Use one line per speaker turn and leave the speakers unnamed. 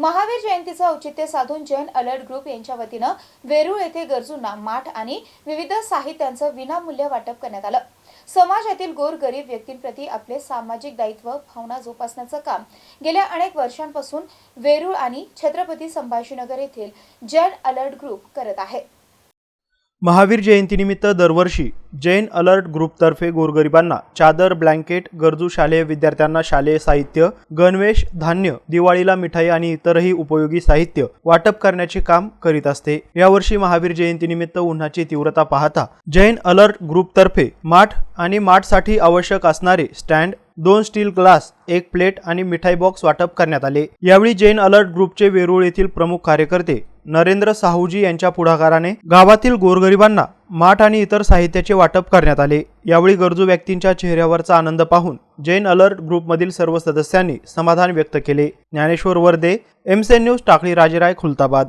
महावीर जयंतीचं औचित्य साधून जैन अलर्ट ग्रुप यांच्या वतीनं वेरूळ येथे गरजूंना माठ आणि विविध साहित्यांचं विनामूल्य वाटप करण्यात आलं. समाजातील गोरगरीब व्यक्तींप्रती आपले सामाजिक दायित्व भावना जोपासण्याचं काम गेल्या अनेक वर्षांपासून वेरूळ आणि छत्रपती संभाजीनगर येथील जैन अलर्ट ग्रुप करत आहे.
महावीर जयंतीनिमित्त दरवर्षी जैन अलर्ट ग्रुपतर्फे गोरगरिबांना चादर ब्लँकेट गरजू शालेय विद्यार्थ्यांना शालेय साहित्य गणवेश धान्य दिवाळीला मिठाई आणि इतरही उपयोगी साहित्य वाटप करण्याचे काम करीत असते. यावर्षी महावीर जयंतीनिमित्त उन्हाची तीव्रता पाहता जैन अलर्ट ग्रुपतर्फे माठ आणि माठसाठी आवश्यक असणारे स्टँड दोन स्टील ग्लास एक प्लेट आणि मिठाई बॉक्स वाटप करण्यात आले. यावेळी जैन अलर्ट ग्रुपचे वेरूळ येथील प्रमुख कार्यकर्ते नरेंद्र साहूजी यांच्या पुढाकाराने गावातील गोरगरिबांना माठ आणि इतर साहित्याचे वाटप करण्यात आले. यावेळी गरजू व्यक्तींच्या चेहऱ्यावरचा आनंद पाहून जैन अलर्ट ग्रुपमधील सर्व सदस्यांनी समाधान व्यक्त केले. ज्ञानेश्वर वर्दे एमसेन न्यूज टाकळी राजेराय खुलताबाद.